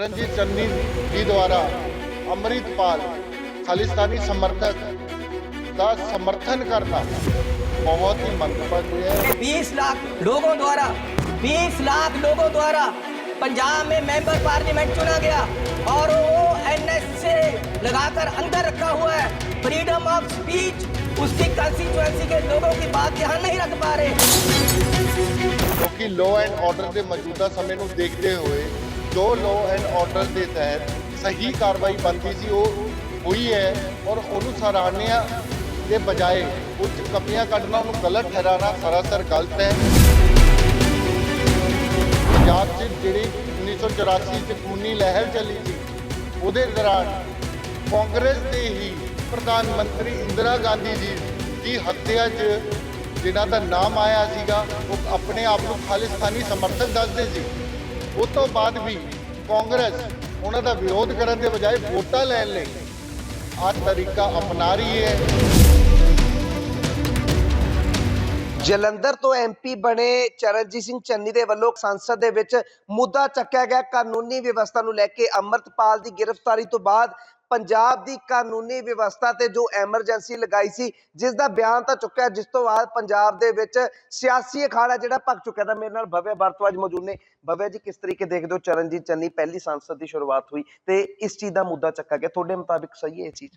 ਚਰਨਜੀਤ ਚੰਨੀ ਜੀ ਦੁਆਰਾ ਅੰਮ੍ਰਿਤਪਾਲ ਖਾਲਿਸਤਾਨੀ ਸਮਰਥਕ ਦਾ ਸਮਰਥਨ ਕਰਨਾ ਬਹੁਤ ਹੀ ਮੰਦਭਾਗੀ ਹੈ 20 लाख लोगों द्वारा 20 लाख लोगों द्वारा पंजाब में मेंबर पार्लियामेंट चुना गया और वो एनएस से लगाकर अंदर रखा हुआ है फ्रीडम ऑफ स्पीच उसकी कंस्टिट्यूएंसी के लोगों की बात यहाँ नहीं रख पा रहे ਕਿਉਂਕਿ ਲਾਅ ਐਂਡ ਆਰਡਰ ਦੇ ਮੌਜੂਦਾ ਸਮੇਂ ਨੂੰ ਦੇਖਦੇ ਹੋਏ ਜੋ ਲਾਅ ਐਂਡ ਆਰਡਰ ਦੇ ਤਹਿਤ ਸਹੀ ਕਾਰਵਾਈ ਬਣਦੀ ਸੀ, ਉਹ ਹੋਈ ਹੈ ਔਰ ਉਹਨੂੰ ਸਰਾਹਨੀਆ ਦੇ ਬਜਾਏ ਉੱਚ ਕਮੀਆਂ ਕੱਢਣਾ, ਉਹਨੂੰ ਗਲਤ ਠਹਿਰਾਣਾ ਸਰਾਸਰ ਗਲਤ ਹੈ। ਪੰਜਾਬ 'ਚ ਜਿਹੜੀ 1984 'ਚ ਖੂਨੀ ਲਹਿਰ ਚੱਲੀ ਸੀ, ਉਹਦੇ ਦੌਰਾਨ ਕਾਂਗਰਸ ਦੇ ਹੀ ਪ੍ਰਧਾਨ ਮੰਤਰੀ ਇੰਦਰਾ ਗਾਂਧੀ ਜੀ ਦੀ ਹੱਤਿਆ 'ਚ ਜਿਨ੍ਹਾਂ ਦਾ ਨਾਮ ਆਇਆ ਸੀਗਾ, ਉਹ ਆਪਣੇ ਆਪ ਨੂੰ ਖਾਲਿਸਤਾਨੀ ਸਮਰਥਕ ਦੱਸਦੇ ਸੀ। ਉਹ ਤੋਂ ਬਾਅਦ ਵੀ ਕਾਂਗਰਸ ਉਹਨਾਂ ਦਾ ਵਿਰੋਧ ਕਰਨ ਦੇ ਬਜਾਏ ਵੋਟਾਂ ਲੈਣ ਲਈ ਆਹ ਤਰੀਕਾ ਅਪਣਾ ਰਹੀ ਹੈ। ਜਲੰਧਰ ਤੋਂ ਐਮਪੀ ਬਣੇ ਚਰਨਜੀਤ ਸਿੰਘ ਚੰਨੀ ਦੇ ਵੱਲੋਂ ਸੰਸਦ ਦੇ ਵਿੱਚ ਮੁੱਦਾ ਚੱਕਿਆ ਗਿਆ। ਕਾਨੂੰਨੀ ਵਿਵਸਥਾ ਨੂੰ ਲੈ ਕੇ ਅਮਰਤਪਾਲ ਦੀ ਗ੍ਰਿਫਤਾਰੀ ਤੋਂ ਬਾਅਦ ਪੰਜਾਬ ਦੀ ਕਾਨੂੰਨੀ ਵਿਵਸਥਾ ਤੇ ਜੋ ਐਮਰਜੈਂਸੀ ਲਗਾਈ ਸੀ, ਜਿਸ ਦਾ ਬਿਆਨ ਤਾਂ ਚੁੱਕਿਆ, ਜਿਸ ਤੋਂ ਬਾਅਦ ਪੰਜਾਬ ਦੇ ਵਿੱਚ ਸਿਆਸੀ ਅਖਾੜਾ ਜਿਹੜਾ ਭਗ ਚੁੱਕਿਆ ਤਾਂ ਮੇਰੇ ਨਾਲ ਭਵਿਆ ਭਾਰਤਵਾਜ ਮੌਜੂਦ ਨੇ। ਭਵਿਆ ਜੀ, ਕਿਸ ਤਰੀਕੇ ਦੇਖਦੇ ਹੋ ਚਰਨਜੀਤ ਚੰਨੀ? ਪਹਿਲੀ ਸੰਸਦ ਦੀ ਸ਼ੁਰੂਆਤ ਹੋਈ ਤੇ ਇਸ ਚੀਜ਼ ਦਾ ਮੁੱਦਾ ਚੱਕਿਆ ਗਿਆ। ਤੁਹਾਡੇ ਮੁਤਾਬਿਕ ਸਹੀ ਹੈ ਇਹ ਚੀਜ਼?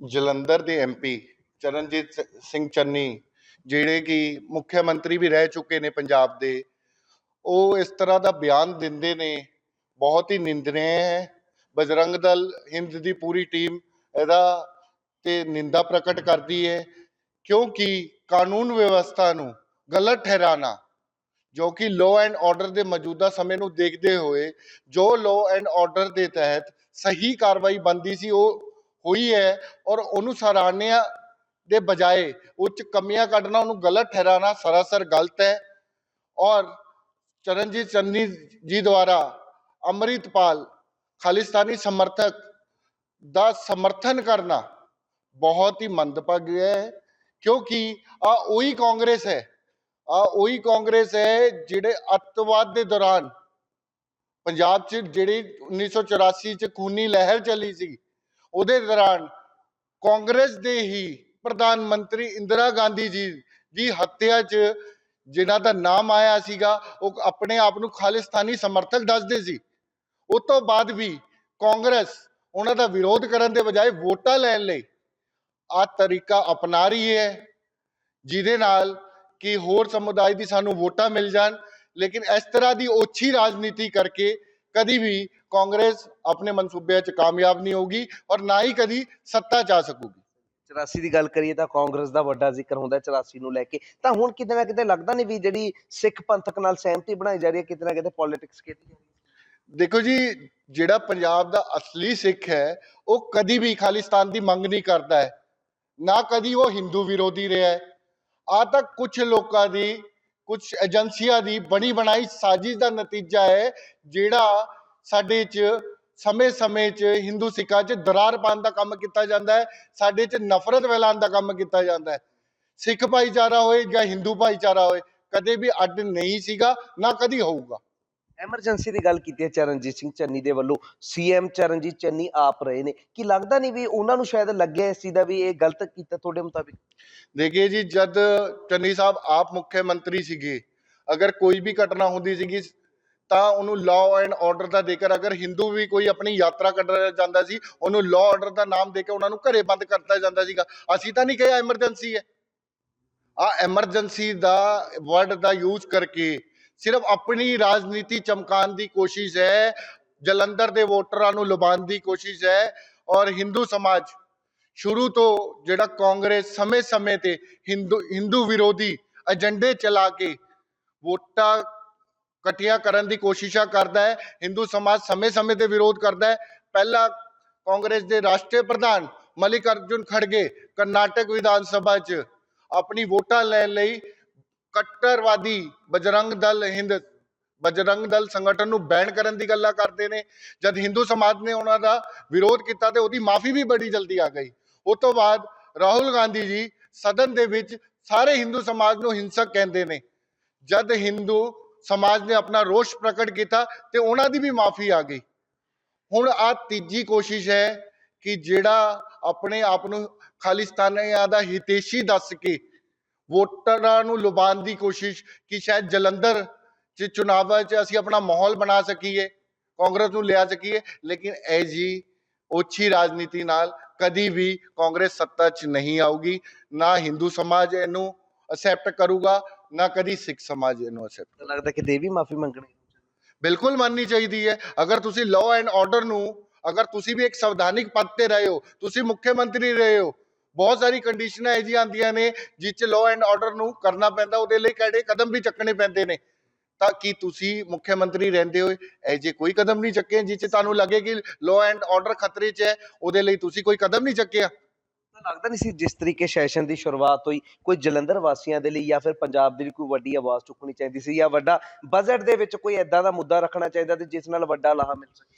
ਜਲੰਧਰ ਦੇ ਐਮਪੀ ਚਰਨਜੀਤ ਸਿੰਘ ਚੰਨੀ ਜਿਹੜੇ ਕਿ ਮੁੱਖ ਮੰਤਰੀ ਵੀ ਰਹਿ ਚੁੱਕੇ ਨੇ ਪੰਜਾਬ ਦੇ, ਉਹ ਇਸ ਤਰ੍ਹਾਂ ਦਾ ਬਿਆਨ ਦਿੰਦੇ ਨੇ, ਬਹੁਤ ਹੀ ਨਿੰਦਨੀय ਹੈ। ਬਜਰੰਗ ਦਲ ਹਿੰਦ ਦੀ ਪੂਰੀ ਟੀਮ ਇਹਦਾ ਤੇ ਨਿੰਦਾ ਪ੍ਰਕਟ ਕਰਦੀ ਹੈ, ਕਿਉਂਕਿ ਕਾਨੂੰਨ ਵਿਵਸਥਾ ਨੂੰ ਗਲਤ ਠਹਿਰਾਣਾ, ਜੋ ਕਿ ਲਾਅ ਐਂਡ ਆਰਡਰ ਦੇ ਮੌਜੂਦਾ ਸਮੇਂ ਨੂੰ ਦੇਖਦੇ ਹੋਏ, ਜੋ ਲਾਅ ਐਂਡ ਆਰਡਰ ਦੇ ਤਹਿਤ ਸਹੀ ਕਾਰਵਾਈ ਬਣਦੀ ਸੀ, ਉਹ ਹੋਈ ਹੈ ਔਰ ਉਹਨੂੰ ਸਰਾਹਨੀਆ ਦੇ ਬਜਾਏ ਉੱਚ ਕਮੀਆਂ ਕੱਢਣਾ, ਉਹਨੂੰ ਗਲਤ ਠਹਿਰਾਣਾ ਸਰਾਸਰ ਗਲਤ ਹੈ। ਔਰ ਚਰਨਜੀਤ ਚੰਨੀ ਜੀ ਦੁਆਰਾ ਅੰਮ੍ਰਿਤਪਾਲ ਖਾਲਿਸਤਾਨੀ ਸਮਰਥਕ ਦਾ ਸਮਰਥਨ ਕਰਨਾ ਬਹੁਤ ਹੀ ਮੰਦਭਾਗੀ ਹੈ, ਕਿਉਂਕਿ ਆ ਉਹੀ ਕਾਂਗਰਸ ਹੈ ਆ ਉਹੀ ਕਾਂਗਰਸ ਹੈ ਜਿਹੜੇ ਅੱਤਵਾਦ ਦੇ ਦੌਰਾਨ ਪੰਜਾਬ 'ਚ ਜਿਹੜੀ 1984 'ਚ ਖੂਨੀ ਲਹਿਰ ਚੱਲੀ ਸੀ, ਉਹਦੇ ਦੌਰਾਨ ਕਾਂਗਰਸ ਦੇ ਹੀ ਪ੍ਰਧਾਨ ਮੰਤਰੀ ਇੰਦਰਾ ਗਾਂਧੀ ਜੀ ਦੀ ਹੱਤਿਆ 'ਚ ਜਿਨ੍ਹਾਂ ਦਾ ਨਾਮ ਆਇਆ ਸੀਗਾ, ਉਹ ਆਪਣੇ ਆਪ ਨੂੰ ਖਾਲਿਸਤਾਨੀ ਸਮਰਥਕ ਦੱਸਦੇ ਸੀ। ਉਸ ਤੋਂ ਬਾਅਦ ਵੀ ਕਾਂਗਰਸ ਉਹਨਾਂ ਦਾ ਵਿਰੋਧ ਕਰਨ ਦੇ ਬਜਾਏ ਵੋਟਾਂ ਲੈਣ ਲਈ ਆਹ ਤਰੀਕਾ ਅਪਣਾ ਰਹੀ ਹੈ, ਜਿਹਦੇ ਨਾਲ ਕਿ ਹੋਰ ਸਮੁਦਾਇ ਦੀ ਸਾਨੂੰ ਵੋਟਾਂ ਮਿਲ ਜਾਣ। ਲੇਕਿਨ ਇਸ ਤਰ੍ਹਾਂ ਦੀ ਓਛੀ ਰਾਜਨੀਤੀ ਕਰਕੇ ਕਦੀ ਵੀ ਕਾਂਗਰਸ ਆਪਣੇ ਮਨਸੂਬਿਆਂ 'ਚ ਕਾਮਯਾਬ ਨਹੀਂ ਹੋਊਗੀ ਔਰ ਨਾ ਹੀ ਕਦੀ ਸੱਤਾ 'ਚ ਆ ਸਕੂਗੀ। 84 ਦੀ ਗੱਲ ਕਰੀਏ ਤਾਂ ਕਾਂਗਰਸ ਦਾ ਵੱਡਾ ਜ਼ਿਕਰ ਹੁੰਦਾ 84 ਨੂੰ ਲੈ ਕੇ। ਤਾਂ ਹੁਣ ਕਿਤੇ ਨਾ ਕਿਤੇ ਲੱਗਦਾ ਨਹੀਂ ਵੀ ਜਿਹੜੀ ਸਿੱਖ ਪੰਥਕ ਨਾਲ ਸਹਿਮਤੀ ਬਣਾਈ ਜਾ ਰਹੀ ਹੈ, ਕਿਤੇ ਨਾ ਕਿਤੇ ਪੋਲਿਟਿਕਸ ਕੀਤੀ ਜਾ ਰਹੀ ਹੈ। ਦੇਖੋ ਜੀ, ਜਿਹੜਾ ਪੰਜਾਬ ਦਾ ਅਸਲੀ ਸਿੱਖ ਹੈ, ਉਹ ਕਦੀ ਵੀ ਖਾਲਿਸਤਾਨ ਦੀ ਮੰਗ ਨਹੀਂ ਕਰਦਾ ਹੈ। ਨਾ ਕਦੀ ਉਹ ਹਿੰਦੂ ਵਿਰੋਧੀ ਰਿਹਾ ਹੈ। ਆ ਤਾਂ ਕੁਝ ਲੋਕਾਂ ਦੀ ਕੁਝ ਏਜੰਸੀਆਂ ਦੀ ਬਣੀ ਬਣਾਈ ਸਾਜ਼ਿਸ਼ ਦਾ ਨਤੀਜਾ ਹੈ, ਜਿਹੜਾ ਸਾਡੇ 'ਚ ਸਮੇਂ-ਸਮੇਂ 'ਚ ਹਿੰਦੂ ਸਿੱਖਾਂ 'ਚ ਦਰਾਰ ਪਾਉਣ ਦਾ ਕੰਮ ਕੀਤਾ ਜਾਂਦਾ ਹੈ ਸਾਡੇ 'ਚ ਨਫ਼ਰਤ ਫੈਲਾਉਣ ਦਾ ਕੰਮ ਕੀਤਾ ਜਾਂਦਾ ਹੈ। ਸਿੱਖ ਭਾਈਚਾਰਾ ਹੋਏ ਜਾਂ ਹਿੰਦੂ ਭਾਈਚਾਰਾ ਹੋਏ ਕਦੇ ਵੀ ਅੱਡ ਨਹੀਂ ਸੀਗਾ ਨਾ ਕਦੀ ਹੋਊਗਾ। ਐਮਰਜੈਂਸੀ ਦੀ ਗੱਲ ਕੀਤੀ ਹੈ ਚਰਨਜੀਤ ਸਿੰਘ ਚੰਨੀ ਦੇ ਵੱਲੋਂ। ਸੀਐਮ ਚਰਨਜੀਤ ਚੰਨੀ ਆਪ ਰਹੇ ਨੇ। ਕੀ ਲੱਗਦਾ ਨਹੀਂ ਵੀ ਉਹਨਾਂ ਨੂੰ ਸ਼ਾਇਦ ਲੱਗਿਆ ਇਸ ਚੀਜ਼ ਦਾ ਵੀ ਇਹ ਗਲਤ ਕੀਤਾ ਤੁਹਾਡੇ ਮੁਤਾਬਿਕ? ਦੇਖਿਏ ਜੀ ਜਦ ਚੰਨੀ ਸਾਹਿਬ ਆਪ ਮੁੱਖ ਮੰਤਰੀ ਸੀਗੇ ਅਗਰ ਕੋਈ ਵੀ ਘਟਨਾ ਹੁੰਦੀ ਸੀਗੀ ਤਾਂ ਉਹਨੂੰ ਲਾਅ ਐਂਡ ਆਰਡਰ ਦਾ ਦੇਕਰ ਅਗਰ ਹਿੰਦੂ ਵੀ ਕੋਈ ਆਪਣੀ ਯਾਤਰਾ ਕੱਢਣਾ ਜਾਂਦਾ ਸੀ, ਉਹਨੂੰ ਲਾਅ ਆਰਡਰ ਦਾ ਨਾਮ ਦੇ ਕੇ ਉਹਨਾਂ ਨੂੰ ਘਰੇ ਬੰਦ ਕਰਤਾ ਜਾਂਦਾ ਸੀਗਾ। ਅਸੀਂ ਤਾਂ ਨਹੀਂ ਕਿਹਾ ਐਮਰਜੈਂਸੀ ਹੈ। ਆ ਐਮਰਜੈਂਸੀ ਦਾ ਵਰਡ ਦਾ ਯੂਜ਼ ਕਰਕੇ ਸਿਰਫ ਆਪਣੀ ਰਾਜਨੀਤੀ ਚਮਕਾਉਣ ਦੀ ਕੋਸ਼ਿਸ਼ ਹੈ, ਜਲੰਧਰ ਦੇ ਵੋਟਰਾਂ ਨੂੰ ਲੁਭਾਉਣ ਦੀ ਕੋਸ਼ਿਸ਼ ਹੈ ਔਰ ਹਿੰਦੂ ਸਮਾਜ ਸ਼ੁਰੂ ਤੋਂ ਜਿਹੜਾ ਕਾਂਗਰਸ ਸਮੇਂ-ਸਮੇਂ ਤੇ ਹਿੰਦੂ ਹਿੰਦੂ ਵਿਰੋਧੀ ਏਜੰਡੇ ਚਲਾ ਕੇ ਵੋਟਾਂ ਇਕੱਠੀਆਂ ਕਰਨ ਦੀ ਕੋਸ਼ਿਸ਼ਾਂ ਕਰਦਾ ਹੈ, ਹਿੰਦੂ ਸਮਾਜ ਸਮੇਂ-ਸਮੇਂ ਤੇ ਵਿਰੋਧ ਕਰਦਾ ਹੈ। ਪਹਿਲਾ ਕਾਂਗਰਸ ਦੇ ਰਾਸ਼ਟਰੀ ਪ੍ਰਧਾਨ ਮਲਿਕ ਅਰਜੁਨ ਖੜਗੇ ਕਰਨਾਟਕ ਵਿਧਾਨ ਸਭਾ 'ਚ ਆਪਣੀ ਵੋਟਾਂ ਲੈਣ ਲਈ ਕੱਟੜਵਾਦੀ ਬਜਰੰਗ ਦਲ ਹਿੰਦ, ਬਜਰੰਗ ਦਲ ਸੰਗਠਨ ਨੂੰ ਬੈਨ ਕਰਨ ਦੀ ਗੱਲਾਂ ਕਰਦੇ ਨੇ। ਜਦ ਹਿੰਦੂ ਸਮਾਜ ਨੇ ਉਹਨਾਂ ਦਾ ਵਿਰੋਧ ਕੀਤਾ ਤੇ ਉਹਦੀ ਮਾਫੀ ਵੀ ਬੜੀ ਜਲਦੀ ਆ ਗਈ। ਉਸ ਤੋਂ ਬਾਅਦ ਰਾਹੁਲ ਗਾਂਧੀ ਜੀ ਸਦਨ ਦੇ ਵਿੱਚ ਸਾਰੇ ਹਿੰਦੂ ਸਮਾਜ ਨੂੰ ਹਿੰਸਕ ਕਹਿੰਦੇ ਨੇ। ਜਦ ਹਿੰਦੂ ਸਮਾਜ ਨੇ ਆਪਣਾ ਰੋਸ਼ ਪ੍ਰਗਟ ਕੀਤਾ ਤੇ ਉਹਨਾਂ ਦੀ ਵੀ ਮਾਫੀ ਆ ਗਈ। ਹੁਣ ਆ ਤੀਜੀ ਕੋਸ਼ਿਸ਼ ਹੈ ਕਿ ਜਿਹੜਾ ਆਪਣੇ ਆਪ ਨੂੰ ਖਾਲਿਸਤਾਨੀਆਂ ਦਾ ਹਿਤੇਸ਼ੀ ਦੱਸ ਕੇ ਵੋਟਰਾਂ ਨੂੰ ਲੁਭਾਉਣ ਦੀ ਕੋਸ਼ਿਸ਼ ਕਿ ਸ਼ਾਇਦ ਜਲੰਧਰ 'ਚ ਚੁਣਾਵਾਂ 'ਚ ਅਸੀਂ ਆਪਣਾ ਮਾਹੌਲ ਬਣਾ ਸਕੀਏ, ਕਾਂਗਰਸ ਨੂੰ ਲਿਆ ਸਕੀਏ, ਲੇਕਿਨ ਇਹ ਜੀ ਓਛੀ ਰਾਜਨੀਤੀ ਨਾਲ ਕਦੀ ਵੀ ਕਾਂਗਰਸ ਸੱਤਾ 'ਚ ਨਹੀਂ ਆਊਗੀ, ਨਾ ਹਿੰਦੂ ਸਮਾਜ ਇਹਨੂੰ ਅਸੈਪਟ ਕਰੂਗਾ ਨਾ ਕਦੀ ਸਿੱਖ ਸਮਾਜ ਇਹਨੂੰ ਅਸੈਪਟ ਤਾਂ ਲੱਗਦਾ ਕਿ ਦੇ ਵੀ ਮਾਫੀ ਮੰਗਣੀ ਬਿਲਕੁਲ ਮੰਨਣੀ ਚਾਹੀਦੀ ਹੈ। ਅਗਰ ਤੁਸੀਂ ਲਾਅ ਐਂਡ ਆਰਡਰ ਨੂੰ ਅਗਰ ਤੁਸੀਂ ਵੀ ਇੱਕ ਸੰਵਿਧਾਨਿਕ ਪਦ ਤੇ ਰਹੇ ਹੋ ਤੁਸੀਂ ਮੁੱਖ ਮੰਤਰੀ ਰਹੇ ਹੋ ਬਹੁਤ ਸਾਰੀ ਕੰਡੀਸ਼ਨਾਂ ਇਹ ਜਿਹੀਆਂ ਆਉਂਦੀਆਂ ਨੇ ਜਿਸ ਚ ਲਾਅ ਐਂਡ ਆਰਡਰ ਨੂੰ ਕਰਨਾ ਪੈਂਦਾ ਉਹਦੇ ਲਈ ਕਿਹੜੇ ਕਦਮ ਵੀ ਚੱਕਣੇ ਪੈਂਦੇ ਨੇ। ਤਾਂ ਕੀ ਤੁਸੀਂ ਮੁੱਖ ਮੰਤਰੀ ਰਹਿੰਦੇ ਹੋਏ ਇਹ ਜੇ ਕੋਈ ਕਦਮ ਨਹੀਂ ਚੱਕੇ ਜਿਸ ਚ ਤੁਹਾਨੂੰ ਲੱਗੇ ਕਿ ਲਾਅ ਐਂਡ ਆਰਡਰ ਖਤਰੇ 'ਚ ਹੈ ਉਹਦੇ ਲਈ ਤੁਸੀਂ ਕੋਈ ਕਦਮ ਨਹੀਂ ਚੱਕਿਆ? ਤਾਂ ਲੱਗਦਾ ਨਹੀਂ ਸੀ ਜਿਸ ਤਰੀਕੇ ਸੈਸ਼ਨ ਦੀ ਸ਼ੁਰੂਆਤ ਹੋਈ, ਕੋਈ ਜਲੰਧਰ ਵਾਸੀਆਂ ਦੇ ਲਈ ਜਾਂ ਫਿਰ ਪੰਜਾਬ ਦੇ ਲਈ ਕੋਈ ਵੱਡੀ ਆਵਾਜ਼ ਚੁੱਕਣੀ ਚਾਹੀਦੀ ਸੀ ਜਾਂ ਵੱਡਾ ਬਜਟ ਦੇ ਵਿੱਚ ਕੋਈ ਐਦਾਂ ਦਾ ਮੁੱਦਾ ਰੱਖਣਾ ਚਾਹੀਦਾ ਤੇ ਜਿਸ ਨਾਲ ਵੱਡਾ ਲਾਹਾ ਮਿਲ ਸਕੇ?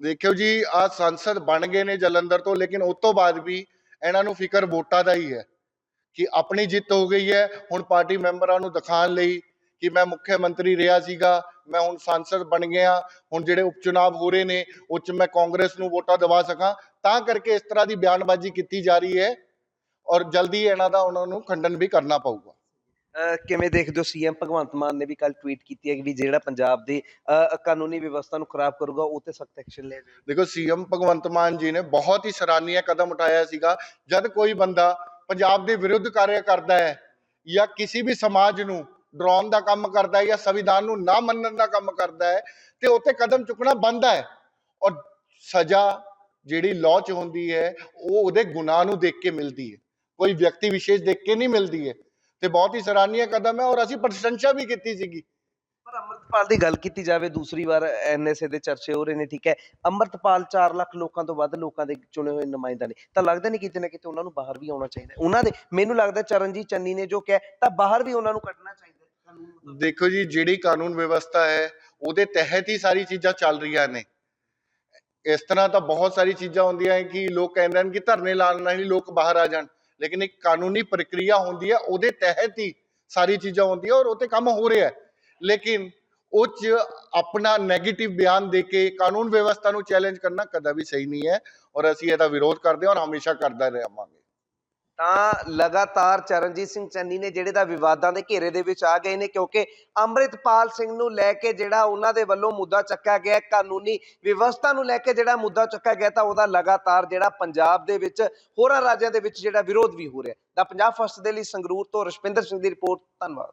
ਦੇਖਿਓ ਜੀ ਆ ਸੰਸਦ ਬਣ ਗਏ ਨੇ ਜਲੰਧਰ ਤੋਂ, ਲੇਕਿਨ ਉਸ ਤੋਂ ਬਾਅਦ ਵੀ ਇਹਨਾਂ ਨੂੰ ਫਿਕਰ ਵੋਟਾਂ ਦਾ ਹੀ ਹੈ ਕਿ ਆਪਣੀ ਜਿੱਤ ਹੋ ਗਈ ਹੈ। ਹੁਣ ਪਾਰਟੀ ਮੈਂਬਰਾਂ ਨੂੰ ਦਿਖਾਉਣ ਲਈ ਕਿ ਮੈਂ ਮੁੱਖ ਮੰਤਰੀ ਰਿਹਾ ਸੀਗਾ, ਮੈਂ ਹੁਣ ਸੰਸਦ ਬਣ ਗਿਆ, ਹੁਣ ਜਿਹੜੇ ਉਪਚੁਣਾਵ ਹੋ ਰਹੇ ਨੇ, ਉਹ 'ਚ ਮੈਂ ਕਾਂਗਰਸ ਨੂੰ ਵੋਟਾਂ ਦਵਾ ਸਕਾਂ। ਤਾਂ ਕਰਕੇ ਇਸ ਤਰ੍ਹਾਂ ਦੀ ਬਿਆਨਬਾਜ਼ੀ ਕੀਤੀ ਜਾ ਰਹੀ ਹੈ ਔਰ ਜਲਦੀ ਇਹਨਾਂ ਦਾ ਉਹਨਾਂ ਨੂੰ ਖੰਡਨ ਵੀ ਕਰਨਾ ਪਊਗਾ। ਕਿਵੇਂ ਦੇਖਦੇ ਹੋ ਸੀਐਮ ਭਗਵੰਤ ਮਾਨ ਨੇ ਵੀ ਕੱਲ ਟਵੀਟ ਕੀਤੀ ਹੈ ਕਿ ਵੀ ਜਿਹੜਾ ਪੰਜਾਬ ਦੀ ਕਾਨੂੰਨੀ ਵਿਵਸਥਾ ਨੂੰ ਖਰਾਬ ਕਰੂਗਾ ਉਹ ਤੇ ਸਖਤ ਐਕਸ਼ਨ ਲਿਆ ਜਾਏਗਾ। ਦੇਖੋ ਸੀਐਮ ਭਗਵੰਤ ਮਾਨ ਜੀ ਨੇ ਬਹੁਤ ਹੀ ਸਰਾਹਨੀय ਕਦਮ ਉਠਾਇਆ ਸੀਗਾ। ਜਦ ਕੋਈ ਬੰਦਾ ਪੰਜਾਬ ਦੇ ਵਿਰੁੱਧ ਕਾਰਜ ਕਰਦਾ ਹੈ ਜਾਂ ਕਿਸੇ ਵੀ ਸਮਾਜ ਨੂੰ ਡਰਾਉਣ ਦਾ ਕੰਮ ਕਰਦਾ ਹੈ ਜਾਂ ਸੰਵਿਧਾਨ ਨੂੰ ਨਾ ਮੰਨਣ ਦਾ ਕੰਮ ਕਰਦਾ ਹੈ ਤੇ ਉੱਤੇ ਕਦਮ ਚੁੱਕਣਾ ਬਣਦਾ ਹੈ। ਔਰ ਸਜ਼ਾ ਜਿਹੜੀ ਲਾਅ 'ਚ ਹੁੰਦੀ ਹੈ ਉਹ ਉਹਦੇ ਗੁਨਾਹ ਨੂੰ ਦੇਖ ਕੇ ਮਿਲਦੀ ਹੈ। ਕੋਈ ਵਿਅਕਤੀ ਵਿਸ਼ੇਸ਼ ਦੇਖ ਕੇ ਨਹੀਂ ਮਿਲਦੀ ਹੈ। ਤੇ ਬਹੁਤ ਹੀ ਸਰਾਹਨੀय ਕਦਮ ਹੈ ਔਰ ਅਸੀਂ ਪ੍ਰਸ਼ੰਸਾ ਵੀ ਕੀਤੀ ਸੀਗੀ। ਪਰ ਅੰਮ੍ਰਿਤਪਾਲ ਦੀ ਗੱਲ ਕੀਤੀ ਜਾਵੇ ਦੂਸਰੀ ਵਾਰ ਐਨਐਸਏ ਦੇ ਚਰਚੇ ਹੋ ਰਹੇ ਨੇ ਠੀਕ ਹੈ। ਅੰਮ੍ਰਿਤਪਾਲ 4 ਲੱਖ ਲੋਕਾਂ ਤੋਂ ਵੱਧ ਲੋਕਾਂ ਦੇ ਚੁਣੇ ਹੋਏ ਨੁਮਾਇੰਦਾ ਨੇ। ਤਾਂ ਲੱਗਦਾ ਨਹੀਂ ਕਿਤੇ ਨਾ ਕਿਤੇ ਉਹਨਾਂ ਨੂੰ ਬਾਹਰ ਵੀ ਆਉਣਾ ਚਾਹੀਦਾ। ਉਹਨਾਂ ਦੇ ਮੈਨੂੰ ਲੱਗਦਾ ਚਰਨਜੀਤ ਚੰਨੀ ਨੇ ਜੋ ਕਿਹਾ ਤਾਂ ਬਾਹਰ ਵੀ ਉਹਨਾਂ ਨੂੰ ਕੱਢਣਾ ਚਾਹੀਦਾ। ਦੇਖੋ ਜੀ ਜਿਹੜੀ ਕਾਨੂੰਨ ਵਿਵਸਥਾ ਹੈ ਉਹਦੇ ਤਹਿਤ ਹੀ ਸਾਰੀ ਚੀਜ਼ਾਂ ਚੱਲ ਰਹੀਆਂ ਨੇ। ਇਸ ਤਰ੍ਹਾਂ ਤਾਂ ਬਹੁਤ ਸਾਰੀ ਚੀਜ਼ਾਂ ਹੁੰਦੀਆਂ ਹੈ ਕਿ ਲੋਕ ਕਹਿੰਦੇ ਹਨ ਕਿ ਧਰਨੇ ਲਾਉਣ ਨਾਲ ਹੀ ਲੋਕ ਬਾਹਰ ਆ ਜਾਣ, ਲੇਕਿਨ ਇੱਕ ਕਾਨੂੰਨੀ ਪ੍ਰਕਿਰਿਆ ਹੁੰਦੀ ਹੈ, ਉਹਦੇ ਤਹਿਤ ਹੀ ਸਾਰੀ ਚੀਜ਼ਾਂ ਹੁੰਦੀਆਂ ਔਰ ਉਹ ਤੇ ਕੰਮ ਹੋ ਰਿਹਾ ਹੈ। ਲੇਕਿਨ ਉਹ 'ਚ ਆਪਣਾ 네ਗੇਟਿਵ ਬਿਆਨ ਦੇ ਕੇ ਕਾਨੂੰਨ ਵਿਵਸਥਾ ਨੂੰ ਚੈਲੰਜ ਕਰਨਾ ਕਦਾ ਵੀ ਸਹੀ ਨਹੀਂ ਹੈ ਔਰ ਅਸੀਂ ਇਹਦਾ ਵਿਰੋਧ ਕਰਦੇ ਹਾਂ ਔਰ ਹਮੇਸ਼ਾ ਕਰਦਾ ਰਹਾਂਗੇ। ਤਾਂ ਲਗਾਤਾਰ ਚਰਨਜੀਤ ਸਿੰਘ ਚੰਨੀ ਨੇ ਜਿਹੜੇ ਦਾ ਵਿਵਾਦਾਂ ਦੇ ਘੇਰੇ ਦੇ ਵਿੱਚ ਆ ਗਏ ਨੇ, ਕਿਉਂਕਿ ਅੰਮ੍ਰਿਤਪਾਲ ਸਿੰਘ ਨੂੰ ਲੈ ਕੇ ਜਿਹੜਾ ਉਹਨਾਂ ਦੇ ਵੱਲੋਂ ਮੁੱਦਾ ਚੱਕਿਆ ਗਿਆ, ਕਾਨੂੰਨੀ ਵਿਵਸਥਾ ਨੂੰ ਲੈ ਕੇ ਜਿਹੜਾ ਮੁੱਦਾ ਚੱਕਿਆ ਗਿਆ, ਤਾਂ ਉਹਦਾ ਲਗਾਤਾਰ ਜਿਹੜਾ ਪੰਜਾਬ ਦੇ ਵਿੱਚ, ਹੋਰਾਂ ਰਾਜਾਂ ਦੇ ਵਿੱਚ ਜਿਹੜਾ ਵਿਰੋਧ ਵੀ ਹੋ ਰਿਹਾ। ਤਾਂ ਪੰਜਾਬ ਫਸਟ ਦੇ ਲਈ ਸੰਗਰੂਰ ਤੋਂ ਰਸ਼ਪਿੰਦਰ ਸਿੰਘ ਦੀ ਰਿਪੋਰਟ, ਧੰਨਵਾਦ।